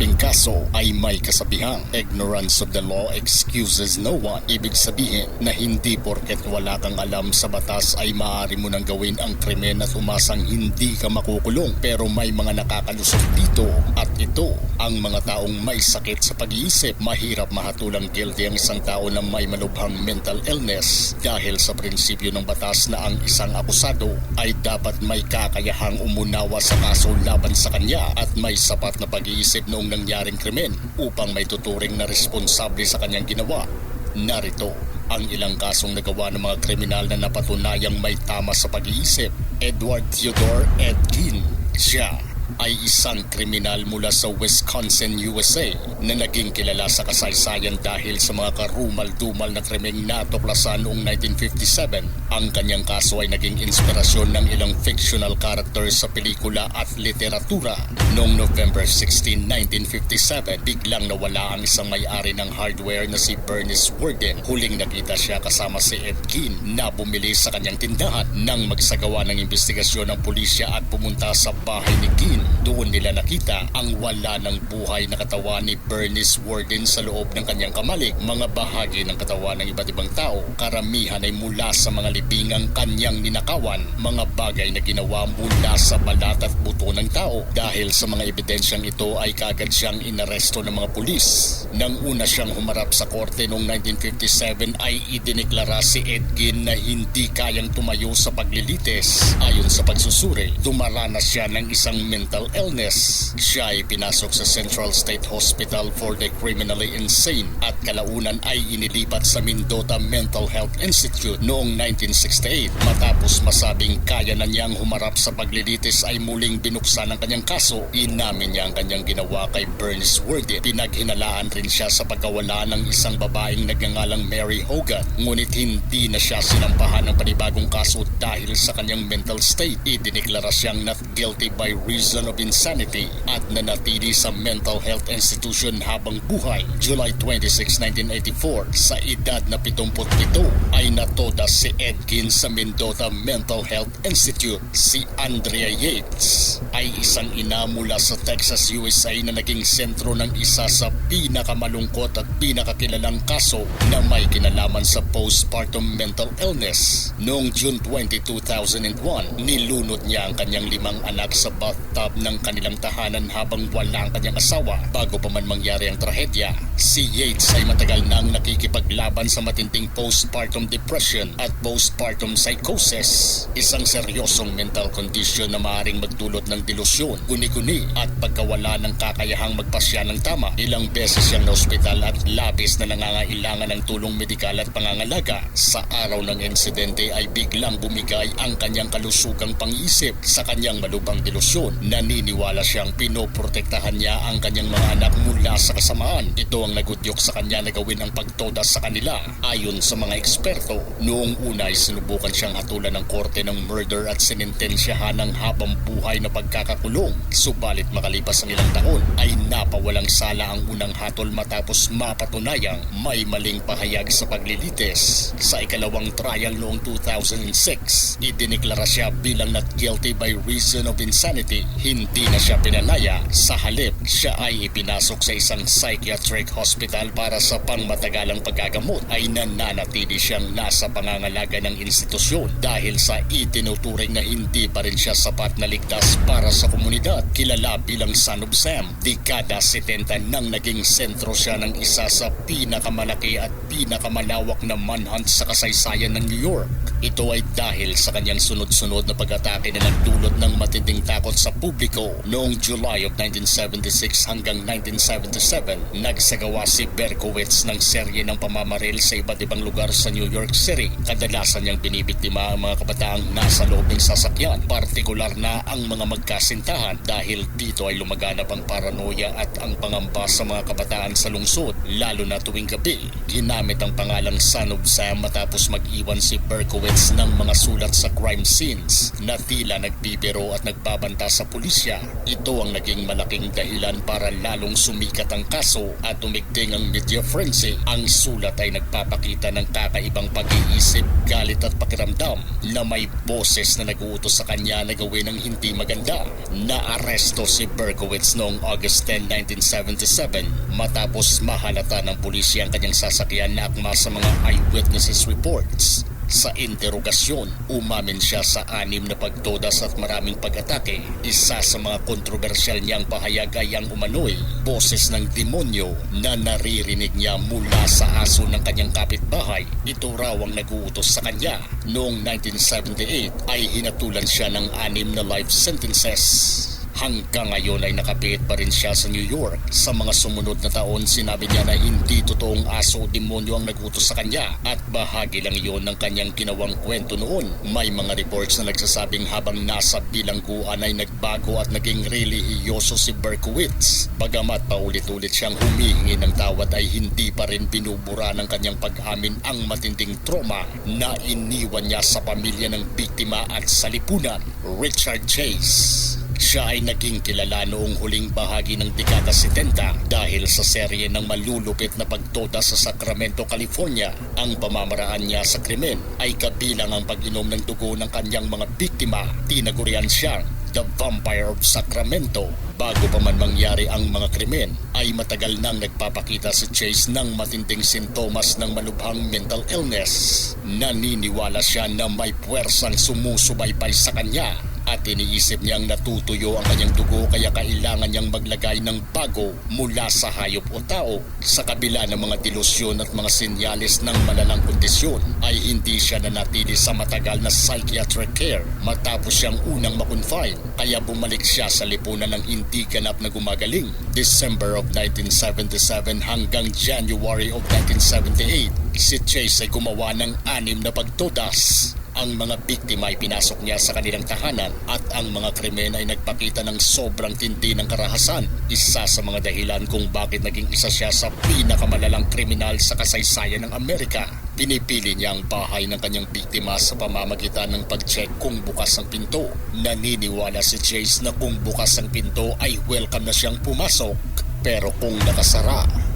Sa usaping kaso ay may kasabihang ignorance of the law excuses no one. Ibig sabihin na hindi porket wala kang alam sa batas ay maaari mo nang gawin ang krimen at umasang hindi ka makukulong. Pero may mga nakakalusot dito at ito ang mga taong may sakit sa pag-iisip. Mahirap mahatulang guilty ang isang tao na may malubhang mental illness dahil sa prinsipyo ng batas na ang isang akusado ay dapat may kakayahang umunawa sa kaso laban sa kanya at may sapat na pag-iisip noong nangyaring krimen upang may tuturing na responsable sa kanyang ginawa. Narito ang ilang kasong nagawa ng mga kriminal na napatunayang may tama sa pag-iisip. Edward Theodore Edgin, siya ay isang kriminal mula sa Wisconsin, USA na naging kilala sa kasaysayan dahil sa mga karumal-dumal na krimeng natuklasan noong 1957. Ang kanyang kaso ay naging inspirasyon ng ilang fictional characters sa pelikula at literatura. Noong November 16, 1957, biglang nawala ang isang may-ari ng hardware na si Bernice Worden. Huling nakita siya kasama si Ed Gein na bumili sa kanyang tindahan nang magsagawa ng investigasyon ng pulisya at pumunta sa bahay ni Gein. Doon nila nakita ang wala ng buhay na katawan ni Bernice Worden sa loob ng kanyang kamalig. Mga bahagi ng katawan ng iba't ibang tao, karamihan ay mula sa mga libingang kanyang ninakawan, mga bagay na ginawa mula sa balat at buto ng tao. Dahil sa mga ebidensyang ito ay kagad siyang inaresto ng mga pulis. Nang una siyang humarap sa korte noong 1957 ay idineklara si Edgin na hindi kayang tumayo sa paglilitis. Ayon sa pagsusuri, dumaranas siya ng isang mental illness. Siya ay pinasok sa Central State Hospital for the Criminally Insane at kalaunan ay inilipat sa Mendota Mental Health Institute noong 1968. Matapos masabing kaya na niyang humarap sa paglilitis ay muling binuksan ang kanyang kaso. Inamin niya ang kanyang ginawa kay Bernice Worthy. Pinaghinalaan rin siya sa pagkawala ng isang babaeng nagngangalang Mary Hogan. Ngunit hindi na siya sinampahan ng panibagong kaso dahil sa kanyang mental state. Idineklara siyang not guilty by reason of insanity at nanatili sa mental health institution habang buhay. July 26, 1984, sa edad na 77 ay natoda si Edgin sa Mendota Mental Health Institute. Si Andrea Yates ay isang ina mula sa Texas, USA na naging sentro ng isa sa pinakamalungkot at pinakakilalang kaso na may kinalaman sa postpartum mental illness. Noong June 20, 2001, nilunod niya ang kanyang limang anak sa bathtub ng kanilang tahanan habang wala ang kanyang asawa bago pa man mangyari ang trahedya. Si Yates ay matagal nang nakikipaglaban sa matinding postpartum depression at postpartum psychosis, isang seryosong mental condition na maaaring magdulot ng delusyon, guni-guni at pagkawala ng kakayahang magpasya ng tama. Ilang beses siyang na ospital at labis na nangangailangan ng tulong medikal at pangangalaga. Sa araw ng insidente ay biglang bumigay ang kanyang kalusugang pang-isip sa kanyang malubang delusyon. Naniniwala siyang pinoprotektahan niya ang kanyang mga anak mula sa kasamaan. Ito ang nagudyok sa kanya na gawin ang pagtoda sa kanila. Ayon sa mga eksperto, noong una ay sinubukan siyang hatulan ng korte ng murder at sinintensyahan ng habang buhay na pagkakakulong. Subalit makalipas ang ilang taon ay napawalang sala ang unang hatol matapos mapatunayang may maling pahayag sa paglilitis. Sa ikalawang trial noong 2006, idineklara siya bilang not guilty by reason of insanity. Hindi na siya pinalaya. Sa halip, siya ay ipinasok sa isang psychiatric hospital para sa pangmatagalang paggagamot ay nananatili siyang nasa pangangalaga ng institusyon dahil sa itinuturing na hindi pa rin siya sapat na ligtas para sa komunidad. Kilala bilang Son of dekada 70 nang naging sentro siya ng isa sa pinakamalaki at pinakamalawak na manhunt sa kasaysayan ng New York. Ito ay dahil sa kanyang sunod-sunod na pag-atake na nagdulot ng matinding takot sa publiko. Noong July of 1976 hanggang 1977, nagsagawa si Berkowitz ng serye ng pamamaril sa iba't ibang lugar sa New York City. Kadalasan niyang binibiktima ang mga kabataang nasa loob ng sasakyan, partikular na ang mga magkasintahan dahil dito ay lumaganap ang paranoia at ang pangamba sa mga kabataan sa lungsod, lalo na tuwing gabi. Ginamit ang pangalang Son of Sam matapos mag-iwan si Berkowitz Berkowitz ng mga sulat sa crime scenes na tila nagbibiro at nagbabanta sa pulisya. Ito ang naging malaking dahilan para lalong sumikat ang kaso at tumigting ang media frenzy. Ang sulat ay nagpapakita ng kakaibang pag-iisip, galit at pakiramdam na may boses na nag-uutos sa kanya na gawin ang hindi maganda. Naaresto si Berkowitz noong August 10, 1977 matapos mahalata ng pulisya ang kanyang sasakyan na akma sa mga eyewitnesses reports. Sa interogasyon, umamin siya sa anim na pagtodas at maraming pag-atake. Isa sa mga kontrobersyal niyang pahayag ay ang umano'y boses ng demonyo na naririnig niya mula sa aso ng kanyang kapitbahay. Ito raw ang naguutos sa kanya. Noong 1978 ay hinatulan siya ng anim na life sentences. Hanggang ngayon ay nakapit pa rin siya sa New York. Sa mga sumunod na taon, sinabi niya na hindi totoong aso o demonyo ang nagutos sa kanya at bahagi lang iyon ng kanyang ginawang kwento noon. May mga reports na nagsasabing habang nasa bilangguan ay nagbago at naging relihiyoso si Berkowitz. Bagamat paulit-ulit siyang humihingi ng tawad ay hindi pa rin binubura ng kanyang pag-amin ang matinding trauma na iniwan niya sa pamilya ng biktima at sa lipunan. Richard Chase siya ay naging kilala noong huling bahagi ng dekada 70 dahil sa serye ng malulupit na pagtoda sa Sacramento, California. Ang pamamaraan niya sa krimen ay kabilang ang pag-inom ng dugo ng kanyang mga biktima. Tinagurian siyang The Vampire of Sacramento. Bago pa man mangyari ang mga krimen, ay matagal nang nagpapakita si Chase ng matinding sintomas ng malubhang mental illness. Naniniwala siya na may puwersang sumusubaybay sa kanya at iniisip niyang natutuyo ang kanyang dugo kaya kailangan niyang maglagay ng bago mula sa hayop o tao. Sa kabila ng mga delusyon at mga sinyalis ng malalang kondisyon ay hindi siya nanatili sa matagal na psychiatric care matapos siyang unang makonfine kaya bumalik siya sa lipunan ng hindi ganap na gumagaling. December of 1977 hanggang January of 1978 si Chase ay gumawa ng anim na pagtodas ang mga biktima ay pinasok niya sa kanilang tahanan at ang mga krimen ay nagpakita ng sobrang tindi ng karahasan. Isa sa mga dahilan kung bakit naging isa siya sa pinakamalalang kriminal sa kasaysayan ng Amerika. Pinipili niya ang bahay ng kanyang biktima sa pamamagitan ng pag-check kung bukas ang pinto. Naniniwala si Chase na kung bukas ang pinto ay welcome na siyang pumasok. Pero kung nakasara,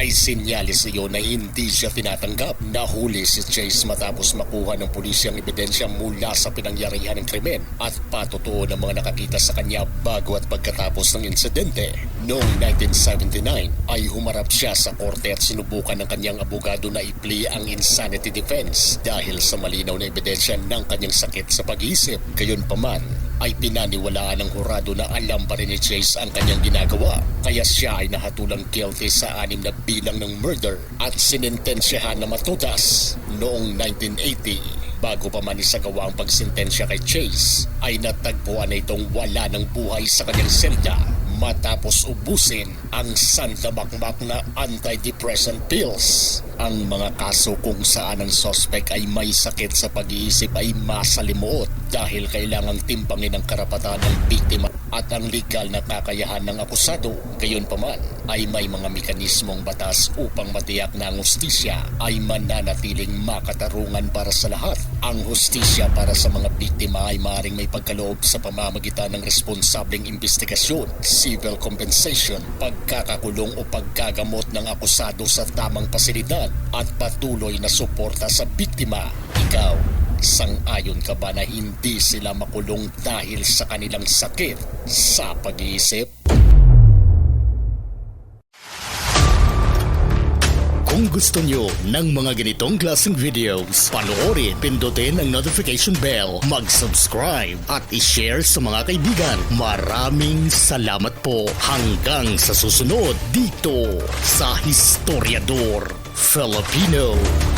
ay sinyalis iyon na hindi siya tinatanggap. Nahuli si Chase matapos makuha ng pulisya ang ebidensya mula sa pinangyarihan ng krimen at patutuo ng mga nakakita sa kanya bago at pagkatapos ng insidente. Noong 1979 ay humarap siya sa korte at sinubukan ng kanyang abogado na i-plea ang insanity defense dahil sa malinaw na ebidensya ng kanyang sakit sa pag-iisip. Gayon pa man, ay pinaniwalaan ng hurado na alam pa rin ni Chase ang kanyang ginagawa. Kaya siya ay nahatulang guilty sa anim na bilang ng murder at sinintensyahan na matutas noong 1980. Bago pa man isagawa ang pagsintensya kay Chase, ay natagpuan na itong wala ng buhay sa kanyang selda matapos ubusin ang sandamakmak na antidepressant pills. Ang mga kaso kung saan ang sospek ay may sakit sa pag-iisip ay masalimuot dahil kailangang timpangin ang karapatan ng biktima at ang legal na kakayahan ng akusado. Gayon pa man ay may mga mekanismong batas upang matiyak na ang hustisya ay mananatiling makatarungan para sa lahat. Ang hustisya para sa mga biktima ay maaaring may pagkaloob sa pamamagitan ng responsableng investigasyon, civil compensation, pagkakakulong o paggagamot ng akusado sa tamang pasilidad at patuloy na suporta sa biktima. Ikaw, sang-ayon ka ba na hindi sila makulong dahil sa kanilang sakit sa pag-iisip? Kung gusto nyo ng mga ganitong klaseng videos, panoorin, pindutin ang notification bell, mag-subscribe at i-share sa mga kaibigan. Maraming salamat po hanggang sa susunod dito sa Historiador Filipino.